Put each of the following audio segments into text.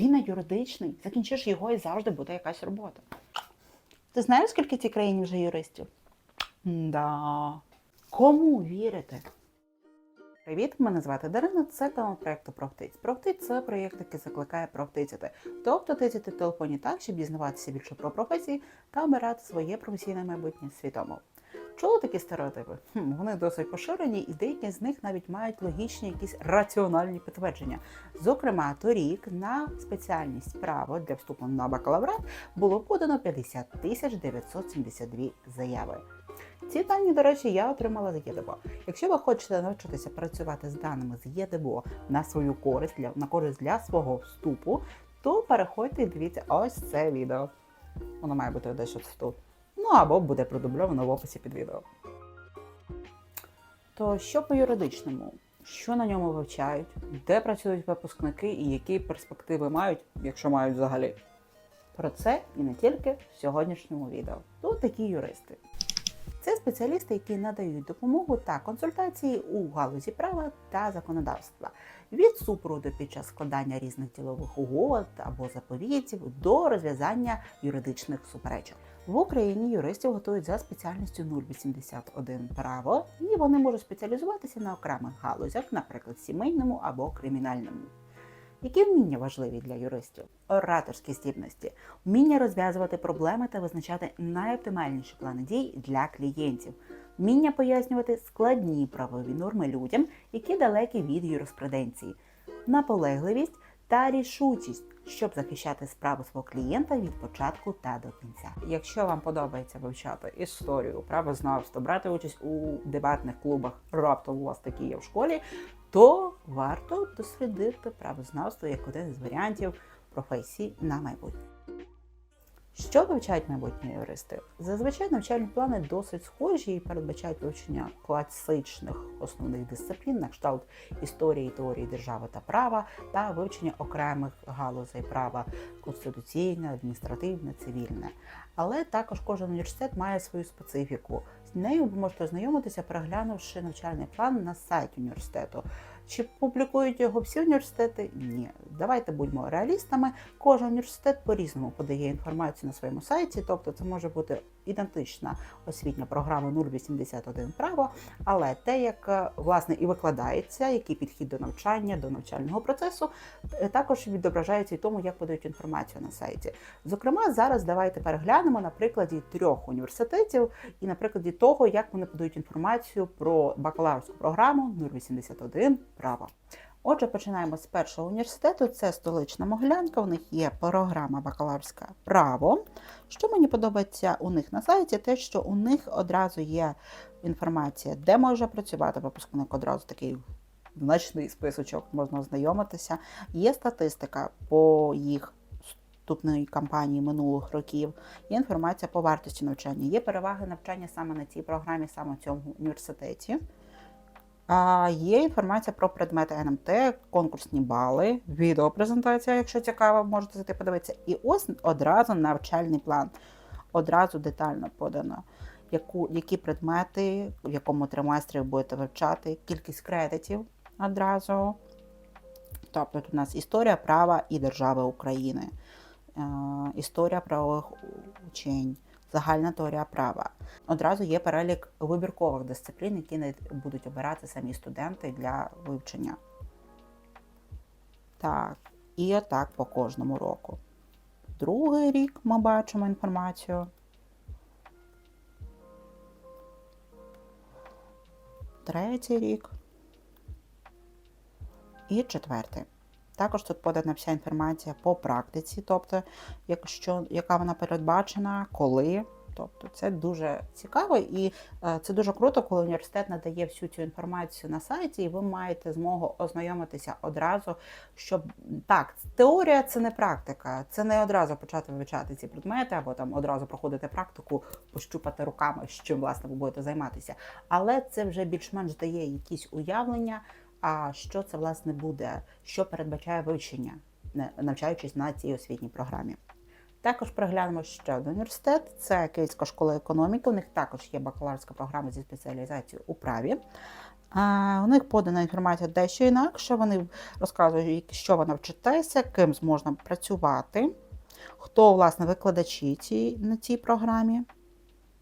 Він не юридичний. Закінчиш його і завжди буде якась робота. Ти знаєш, скільки в цій країні вже юристів? Да. Кому вірити? Привіт, мене звати Дарина. Це канал проекту Профтиць. Профтиць це проєкт, який закликає профтицяти. Тобто тицяти в телефоні так, щоб дізнаватися більше про професії та обирати своє професійне майбутнє свідомо. Чули такі стереотипи? Хм, вони досить поширені, і деякі з них навіть мають логічні якісь раціональні підтвердження. Зокрема, торік на спеціальність право для вступу на бакалаврат було подано 50 тисяч 972 заяви. Ці дані, до речі, я отримала з ЄДБО. Якщо ви хочете навчитися працювати з даними з ЄДБО на свою користь для на користь для свого вступу, то переходьте і дивіться ось це відео. Воно має бути дещо тут. Або буде продубльовано в описі під відео. То що по юридичному? Що на ньому вивчають, де працюють випускники і які перспективи мають, якщо мають взагалі? Про це і не тільки в сьогоднішньому відео. Тут такі юристи. Це спеціалісти, які надають допомогу та консультації у галузі права та законодавства від супроводу під час складання різних ділових угод або заповітів до розв'язання юридичних суперечок. В Україні юристів готують за спеціальністю 081 право, і вони можуть спеціалізуватися на окремих галузях, наприклад, сімейному або кримінальному. Які вміння важливі для юристів? Ораторські здібності, вміння розв'язувати проблеми та визначати найоптимальніші плани дій для клієнтів, вміння пояснювати складні правові норми людям, які далекі від юриспруденції, наполегливість та рішучість, щоб захищати справу свого клієнта від початку та до кінця. Якщо вам подобається вивчати історію, правознавство, брати участь у дебатних клубах, раптом у вас такі є в школі, то варто дослідити правознавство як один із варіантів професії на майбутнє. Що вивчають майбутні юристи? Зазвичай навчальні плани досить схожі і передбачають вивчення класичних основних дисциплін, на кшталт історії, теорії держави та права, та вивчення окремих галузей права конституційне, адміністративне, цивільне. Але також кожен університет має свою специфіку. З нею ви можете ознайомитися, переглянувши навчальний план на сайті університету. Чи публікують його всі університети? Ні. Давайте будьмо реалістами. Кожен університет по-різному подає інформацію на своєму сайті, тобто це може бути ідентична освітня програма 081 право, але те, як е, власне і викладається, який підхід до навчання, до навчального процесу, е, також відображається і тому, як подають інформацію на сайті. Зокрема, зараз давайте переглянемо на прикладі трьох університетів і на прикладі того, як вони подають інформацію про бакалаврську програму 081 право. Отже, починаємо з першого університету. Це столична Могилянка. У них є програма бакалаврське право. Що мені подобається у них на сайті, те, що у них одразу є інформація, де може працювати випускник, одразу такий значний списочок, можна ознайомитися. Є статистика по їх вступної кампанії минулих років, є інформація по вартості навчання, є переваги навчання саме на цій програмі, саме в цьому університеті. Є інформація про предмети НМТ, конкурсні бали, відеопрезентація, якщо цікаво, можете зайти подивитися. І ось одразу навчальний план. Одразу детально подано, яку, які предмети, в якому триместрі будете вивчати, кількість кредитів одразу. Тобто тут у нас історія права і держави України, е, історія правових учень, загальна теорія права. Одразу є перелік вибіркових дисциплін, які не будуть обирати самі студенти для вивчення. Так, і отак по кожному року. Другий рік ми бачимо інформацію. Третій рік. І четвертий. Також тут подана вся інформація по практиці, тобто, якщо, яка вона передбачена, коли. Тобто це дуже цікаво і е, це дуже круто, коли університет надає всю цю інформацію на сайті, і ви маєте змогу ознайомитися одразу, щоб так, теорія це не практика, це не одразу почати вивчати ці предмети, або там одразу проходити практику, пощупати руками, з чим власне ви будете займатися. Але це вже більш-менш дає якісь уявлення. А що це власне буде, що передбачає вивчення, навчаючись на цій освітній програмі. Також приглянемо ще один університет, це Київська школа економіки. У них також є бакалаврська програма зі спеціалізацією у праві. У них подана інформація дещо інакше. Вони розказують, що ви навчитеся, ким зможна працювати, хто, власне, викладачі ці, на цій програмі,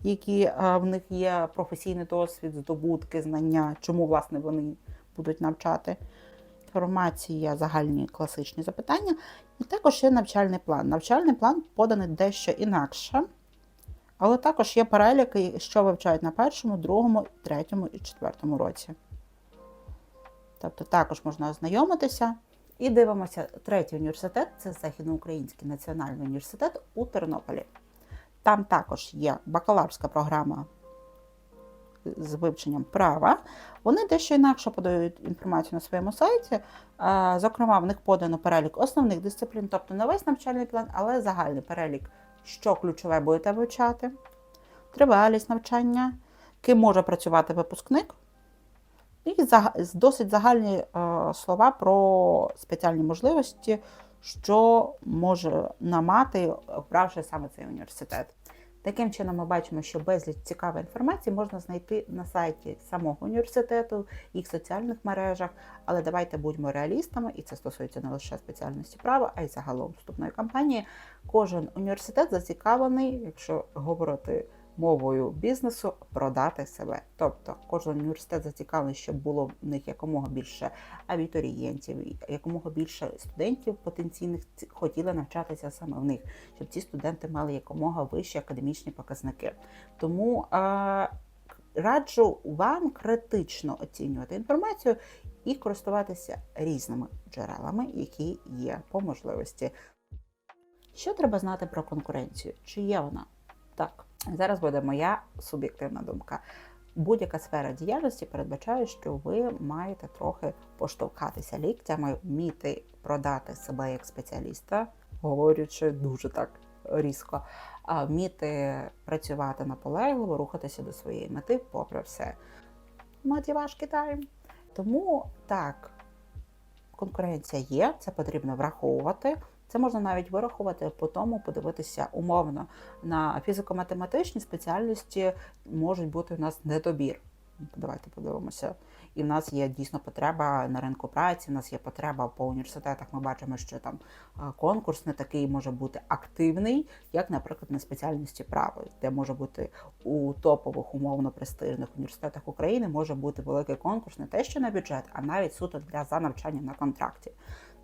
які в них є професійний досвід, здобутки, знання, чому, власне, вони будуть навчати. Інформація, загальні класичні запитання. І також є навчальний план. Навчальний план поданий дещо інакше. Але також є переліки, що вивчають на першому, другому, третьому і четвертому році. Тобто також можна ознайомитися. І дивимося, третій університет це Західноукраїнський національний університет у Тернополі. Там також є бакалаврська програма з вивченням права. Вони дещо інакше подають інформацію на своєму сайті. Зокрема, в них подано перелік основних дисциплін, тобто не весь навчальний план, але загальний перелік що ключове будете вивчати, тривалість навчання, ким може працювати випускник, і досить загальні е, слова про спеціальні можливості, що може намати, обравши саме цей університет. Таким чином, ми бачимо, що безліч цікавої інформації можна знайти на сайті самого університету, їх соціальних мережах. Але давайте будьмо реалістами, і це стосується не лише спеціальності права, а й загалом вступної кампанії. Кожен університет зацікавлений, якщо говорити мовою бізнесу, продати себе. Тобто кожен університет зацікавлений, щоб було в них якомога більше абітурієнтів, якомога більше студентів потенційних ці- хотіли навчатися саме в них, щоб ці студенти мали якомога вищі академічні показники. Тому е, раджу вам критично оцінювати інформацію і користуватися різними джерелами, які є по можливості. Що треба знати про конкуренцію? Чи є вона? Так, зараз буде моя суб'єктивна думка. Будь-яка сфера діяльності передбачає, що ви маєте трохи поштовхатися ліктями, вміти продати себе як спеціаліста, говорячи дуже так різко, а вміти працювати наполегливо, рухатися до своєї мети, попри все. Мотивашки тайм. Тому так, конкуренція є, це потрібно враховувати. Це можна навіть вирахувати по тому, подивитися умовно на фізико-математичні спеціальності можуть бути у нас недобір. Давайте подивимося. І в нас є дійсно потреба на ринку праці. У нас є потреба по університетах. Ми бачимо, що там конкурс не такий може бути активний, як, наприклад, на спеціальності права, де може бути у топових умовно престижних університетах України може бути великий конкурс не те, що на бюджет, а навіть суто для за навчання на контракті.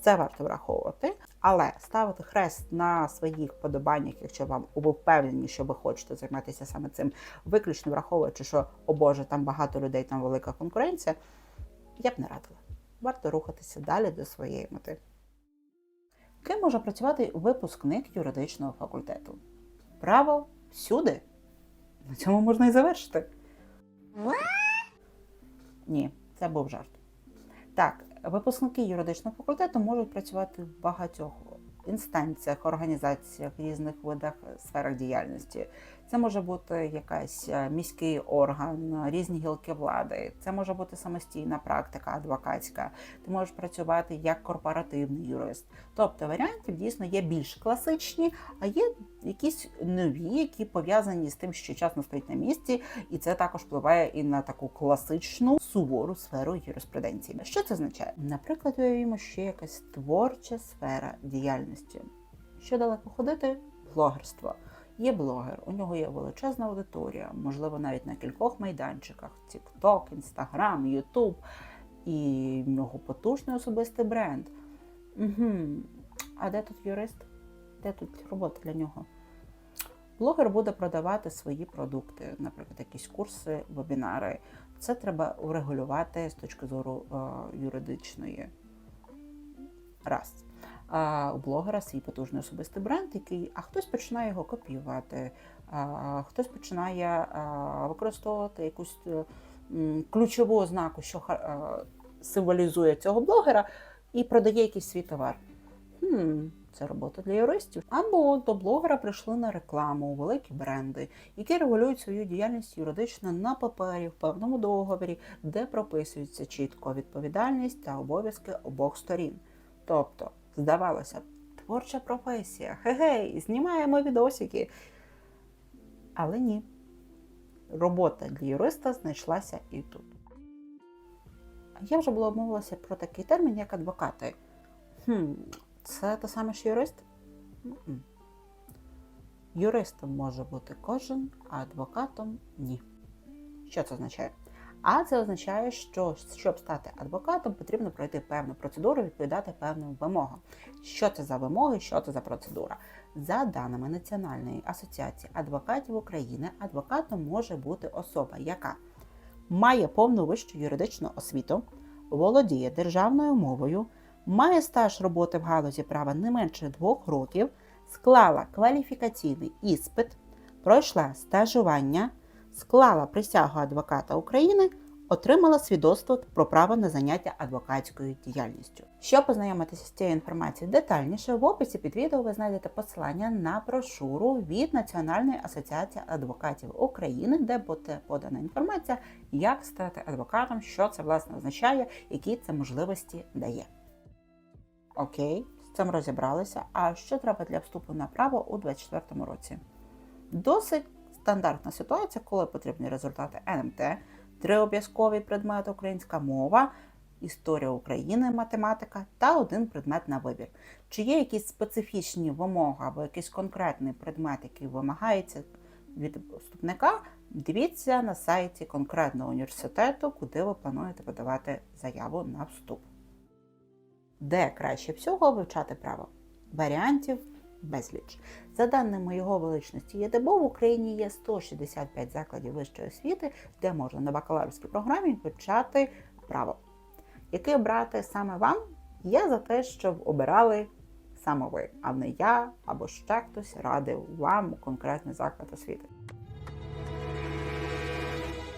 Це варто враховувати, але ставити хрест на своїх подобаннях, якщо вам ви впевнені, що ви хочете займатися саме цим, виключно враховуючи, що о Боже, там багато людей, там велика конкуренція, я б не радила. Варто рухатися далі до своєї мети. Ким може працювати випускник юридичного факультету? Право всюди. На цьому можна і завершити. Ні, це був жарт. Так, випускники юридичного факультету можуть працювати в багатьох інстанціях, організаціях, різних видах сферах діяльності. Це може бути якась е, міський орган, різні гілки влади. Це може бути самостійна практика адвокатська. Ти можеш працювати як корпоративний юрист. Тобто варіантів дійсно є більш класичні, а є якісь нові, які пов'язані з тим, що час не стоїть на місці, і це також впливає і на таку класичну сувору сферу юриспруденції. Що це означає? Наприклад, уявімо, що є якась творча сфера діяльності. Що далеко ходити? Блогерство. Є блогер, у нього є величезна аудиторія, можливо, навіть на кількох майданчиках: TikTok, Instagram, YouTube, і в нього потужний особистий бренд. Угу. А де тут юрист? Де тут робота для нього? Блогер буде продавати свої продукти, наприклад, якісь курси, вебінари. Це треба урегулювати з точки зору е, юридичної. Раз. А у блогера свій потужний особистий бренд, який, а хтось починає його копіювати, а хтось починає використовувати якусь е, ключову ознаку, що е, символізує цього блогера, і продає якийсь свій товар. Хм, це робота для юристів. Або до блогера прийшли на рекламу, великі бренди, які регулюють свою діяльність юридично на папері в певному договорі, де прописується чітко відповідальність та обов'язки обох сторін. Тобто, здавалося творча професія, хе-гей, знімаємо відосики. Але ні. Робота для юриста знайшлася і тут. Я вже була обмовилася про такий термін, як адвокати. Хм, це те саме ж юрист? М-м. Юристом може бути кожен, а адвокатом ні. Що це означає? А це означає, що щоб стати адвокатом, потрібно пройти певну процедуру, відповідати певним вимогам. Що це за вимоги, що це за процедура? За даними Національної асоціації адвокатів України, адвокатом може бути особа, яка має повну вищу юридичну освіту, володіє державною мовою, має стаж роботи в галузі права не менше двох років, склала кваліфікаційний іспит, пройшла стажування, склала присягу адвоката України, отримала свідоцтво про право на заняття адвокатською діяльністю. Щоб познайомитися з цією інформацією детальніше, в описі під відео ви знайдете посилання на брошуру від Національної асоціації адвокатів України, де буде подана інформація, як стати адвокатом, що це власне означає, які це можливості дає. Окей, з цим розібралися. А що треба для вступу на право у 2024 році? Досить стандартна ситуація, коли потрібні результати НМТ, три обов'язкові предмети українська мова, історія України, математика та один предмет на вибір. Чи є якісь специфічні вимоги або якийсь конкретний предмет, який вимагається від вступника? Дивіться на сайті конкретного університету, куди ви плануєте подавати заяву на вступ. Де краще всього вивчати право? Варіантів безліч. За даними його величності ЄДБО, в Україні є 165 закладів вищої освіти, де можна на бакалаврській програмі вивчати право. Який обрати саме вам? Я за те, щоб обирали саме ви, а не я або ще хтось радив вам конкретний заклад освіти.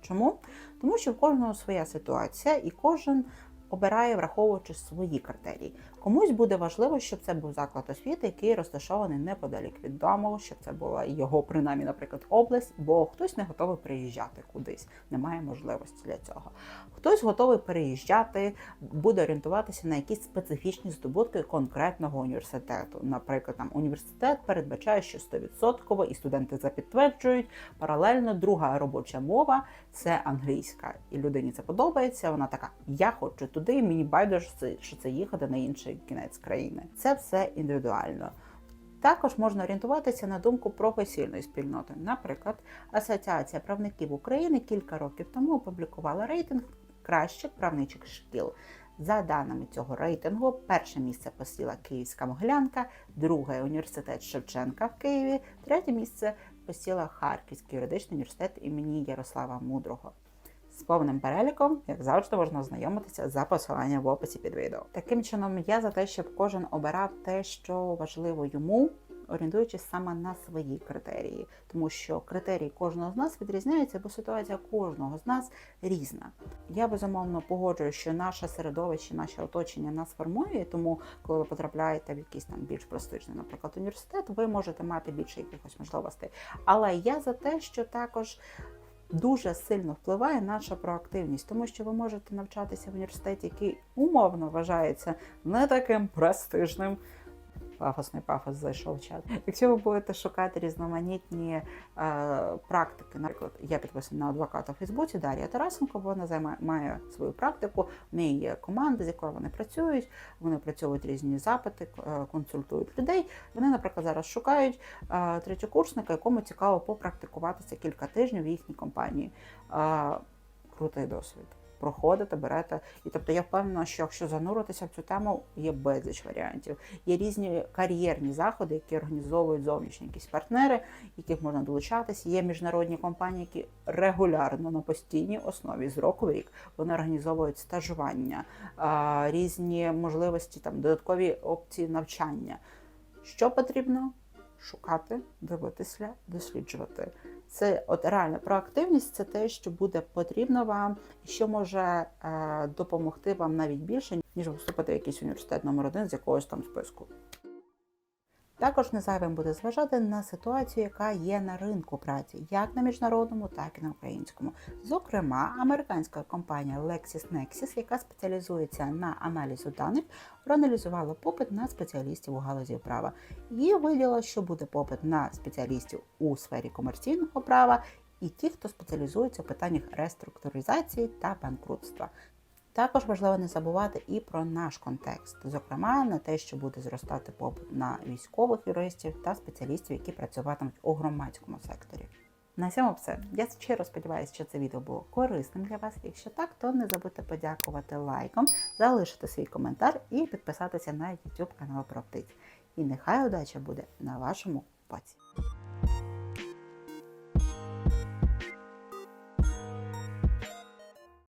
Чому? Тому що в кожного своя ситуація і кожен обирає, враховуючи свої критерії. Комусь буде важливо, щоб це був заклад освіти, який розташований неподалік від дому, щоб це була його, принаймні, наприклад, область, бо хтось не готовий приїжджати кудись, немає можливості для цього. Хтось готовий переїжджати, буде орієнтуватися на якісь специфічні здобутки конкретного університету. Наприклад, там університет передбачає, що 100% і студенти це підтверджують. Паралельно друга робоча мова це англійська, і людині це подобається. Вона така: я хочу туди, мені байдуже, що це їхати на інший кінець країни. Це все індивідуально. Також можна орієнтуватися на думку професійної спільноти. Наприклад, Асоціація правників України кілька років тому опублікувала рейтинг кращих правничих шкіл. За даними цього рейтингу, перше місце посіла Київська Могилянка, друге університет Шевченка в Києві, третє місце посіла Харківський юридичний університет імені Ярослава Мудрого. З повним переліком, як завжди, можна ознайомитися за посиланням в описі під відео. Таким чином, я за те, щоб кожен обирав те, що важливо йому, орієнтуючись саме на свої критерії, тому що критерії кожного з нас відрізняються, бо ситуація кожного з нас різна. Я безумовно погоджую, що наше середовище, наше оточення нас формує, тому коли ви потрапляєте в якийсь там більш престижний, наприклад, університет, ви можете мати більше якихось можливостей. Але я за те, що також дуже сильно впливає наша проактивність, тому що ви можете навчатися в університеті, який умовно вважається не таким престижним. Пафосний пафос зайшов в чат. Якщо ви будете шукати різноманітні е, практики, наприклад, я підписана на адвоката в Фейсбуці Дар'я Тарасенко, вона займає має свою практику. В неї є команда, з якою вони працюють. Вони працюють різні запити, е, консультують людей. Вони, наприклад, зараз шукають е, третьокурсника, якому цікаво попрактикуватися кілька тижнів в їхній компанії. Е, крутий досвід проходите, берете. І тобто я впевнена, що якщо зануритися в цю тему, є безліч варіантів. Є різні кар'єрні заходи, які організовують зовнішні якісь партнери, яких можна долучатися. Є міжнародні компанії, які регулярно на постійній основі з року в рік вони організовують стажування, різні можливості, там додаткові опції навчання. Що потрібно? Шукати, дивитися, досліджувати. Це от реальна проактивність це те, що буде потрібно вам, і що може е, допомогти вам навіть більше, ніж вступити в якийсь університет номер один з якогось там списку. Також не зайвим буде зважати на ситуацію, яка є на ринку праці, як на міжнародному, так і на українському. Зокрема, американська компанія LexisNexis, яка спеціалізується на аналізу даних, проаналізувала попит на спеціалістів у галузі права і виділа, що буде попит на спеціалістів у сфері комерційного права і ті, хто спеціалізується у питаннях реструктуризації та банкрутства. Також важливо не забувати і про наш контекст, зокрема на те, що буде зростати попит на військових юристів та спеціалістів, які працюватимуть у громадському секторі. На цьому все. Я щиро сподіваюся, що це відео було корисним для вас. Якщо так, то не забудьте подякувати лайком, залишити свій коментар і підписатися на YouTube канал про птиць. І нехай удача буде на вашому боці.